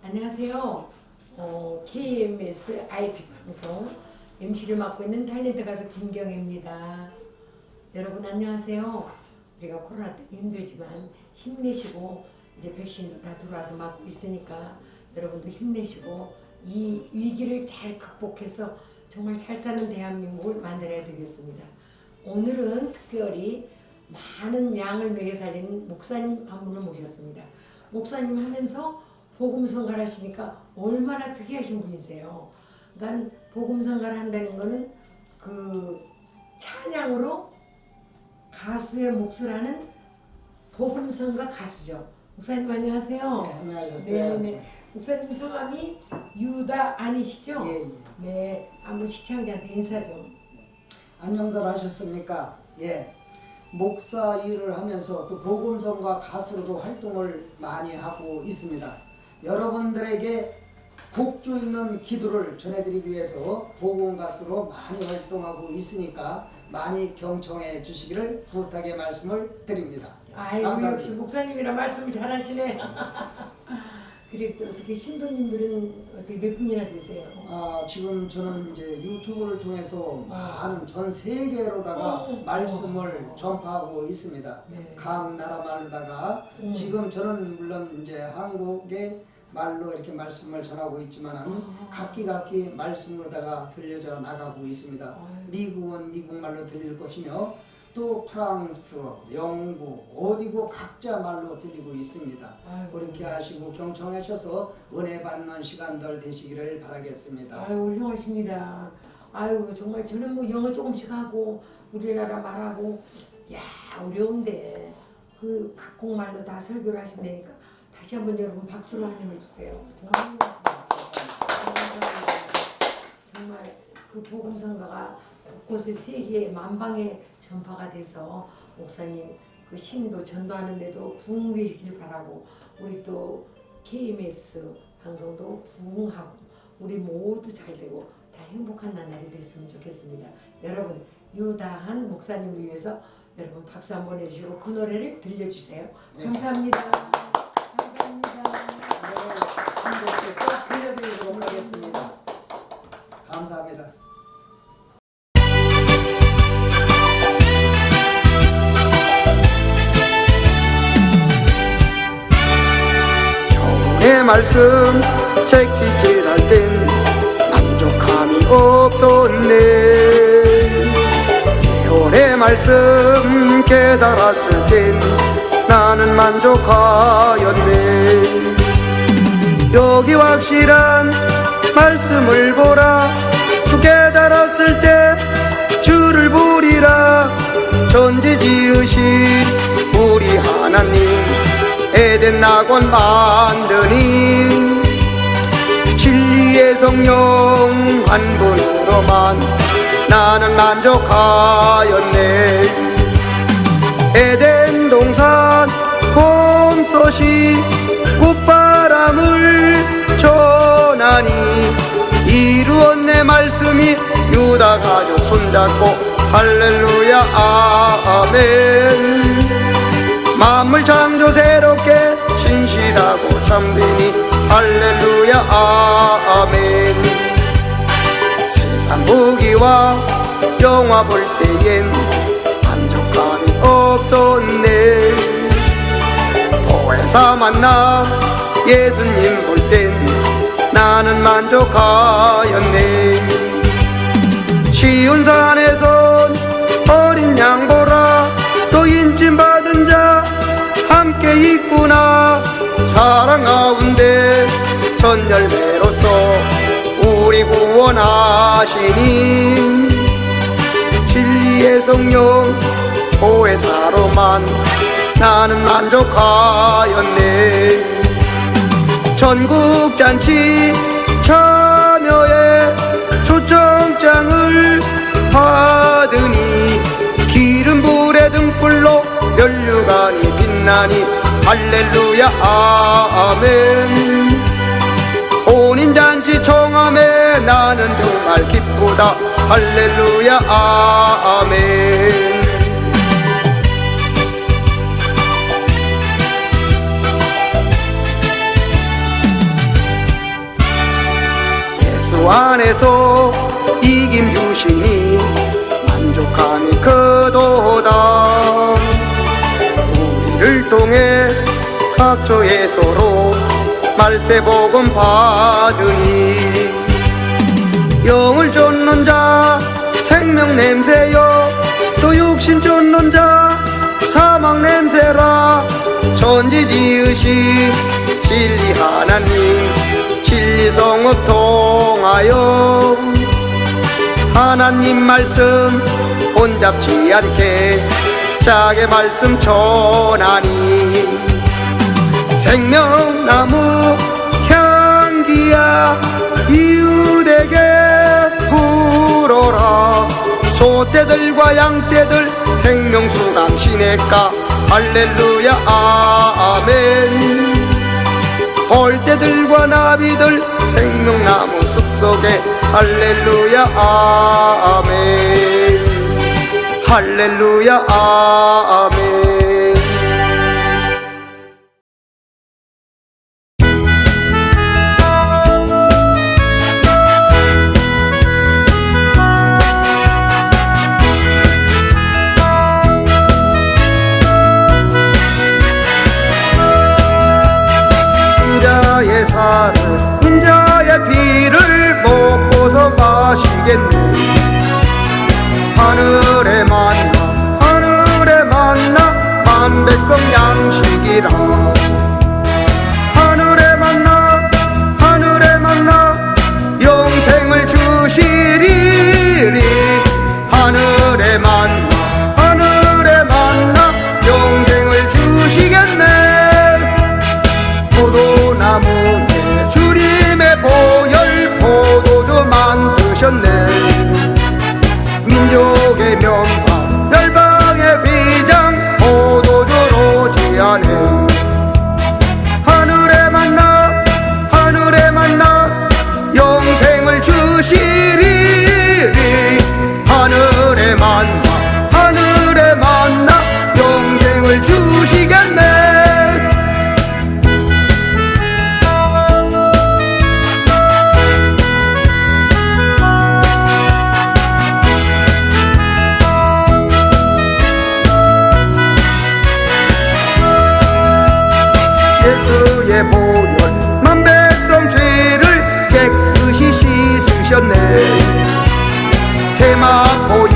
안녕하세요. 어, KMS IP 방송 MC를 맡고 있는 탤런트 가수 김경혜입니다. 여러분 안녕하세요. 우리가 코로나 때문에 힘들지만 힘내시고 이제 백신도 다 들어와서 맞고 있으니까 여러분도 힘내시고 이 위기를 잘 극복해서 정말 잘 사는 대한민국을 만들어야 되겠습니다. 오늘은 특별히 많은 양을 먹여 살리는 목사님 한 분을 모셨습니다. 목사님 하면서 복음 선가를 하시니까 얼마나 특이하신 분이세요. 그러니까 복음 선가를 한다는 거는 그 찬양으로 가수의 몫을 하는 복음 선가 가수죠. 목사님 안녕하세요. 네, 안녕하셨어요. 네, 네. 목사님 성함이 유다 아니시죠? 예, 예. 네, 한번 시청자한테 인사 좀. 안녕들 하셨습니까? 예. 목사 일을 하면서 또 복음성과 가수로도 활동을 많이 하고 있습니다. 여러분들에게 곡조 있는 기도를 전해드리기 위해서 가수로 많이 활동하고 있으니까 많이 경청해 주시기를 부탁의 말씀을 드립니다. 아이고 감사합니다. 역시 목사님이라 말씀을 잘하시네. 그래 또 어떻게 신도님들은 어떻게 몇 분이나 되세요? 아, 지금 저는 이제 유튜브를 통해서 많은 전 어, 세계로다가 어, 말씀을 어. 전파하고 있습니다. 네. 각 나라 말로다가 음. 지금 저는 물론 이제 한국의 말로 이렇게 말씀을 전하고 있지만은 아. 각기 각기 말씀으로다가 들려져 나가고 있습니다. 아유. 미국은 미국 말로 들릴 것이며 또 프랑스, 영국 어디고 각자 말로 들리고 있습니다. 아이고. 그렇게 하시고 경청하셔서 은혜 받는 시간들 되시기를 바라겠습니다. 아유 훌륭하십니다. 아유 정말 저는 뭐 영어 조금씩 하고 우리나라 말하고 야 어려운데 그 각국 말로 다 설교를 하신다니까 다시 한번 여러분 박수로 환영해 주세요. 정말. 정말 그 복음 선가가 곳곳에 세계에 만방에 전파가 돼서 목사님 그 신도 전도하는데도 부흥되시길 바라고 우리 또 KMS 방송도 부흥하고 우리 모두 잘 되고 다 행복한 나날이 됐으면 좋겠습니다. 여러분 유다한 목사님을 위해서 여러분 박수 한번 해주시고 그 노래를 들려주세요. 감사합니다. 감사합니다. 말씀 책찍질할 땐 만족함이 없었네. 예언의 말씀 깨달았을 땐 나는 만족하였네. 여기 확실한 말씀을 보라. 또 깨달았을 때 주를 부리라. 전지 지으신 우리 하나님 낙원 만드니? 진리의 성령 한 분으로만 나는 만족하였네. 에덴 동산 봄소시 꽃바람을 전하니 이루었네 말씀이 유다 가족 손잡고 할렐루야 아멘. 만물 창조 새롭 참되니 할렐루야 아멘. 세상 무기와 영화 볼 때엔 만족감이 없었네. 교회사 만나 예수님 볼 땐 나는 만족하였네. 쉬운 산에선 어린 양보 함께 있구나. 사랑 가운데 전 열매로서 우리 구원하시니. 진리의 성령 보혜사로만 나는 만족하였네. 전국 잔치 참여에 초청장을 받으니 기름 불에 등불로 면류관이 빛나니 할렐루야 아멘. 혼인잔치 청함에 나는 정말 기쁘다. 할렐루야 아멘. 안에서 이김 주시니 각조의 서로 말세 복음 받으니 영을 쫓는 자 생명 냄새요 또 육신 쫓는 자 사망 냄새라 천지 지으시 진리 하나님 진리성업 통하여 하나님 말씀 혼잡지 않게 짝의 말씀 전하니 생명나무 향기야 이웃에게 불어라. 소떼들과 양떼들 생명수 당신의가 할렐루야 아멘. 벌떼들과 나비들 생명나무 숲속에 할렐루야 아멘. 할렐루야 아멘 마시겠네. 하늘의 만나 하늘의 만나 만백성 양식이라 만 보혈 만 백성 죄를 깨끗이 씻으셨네. 세마포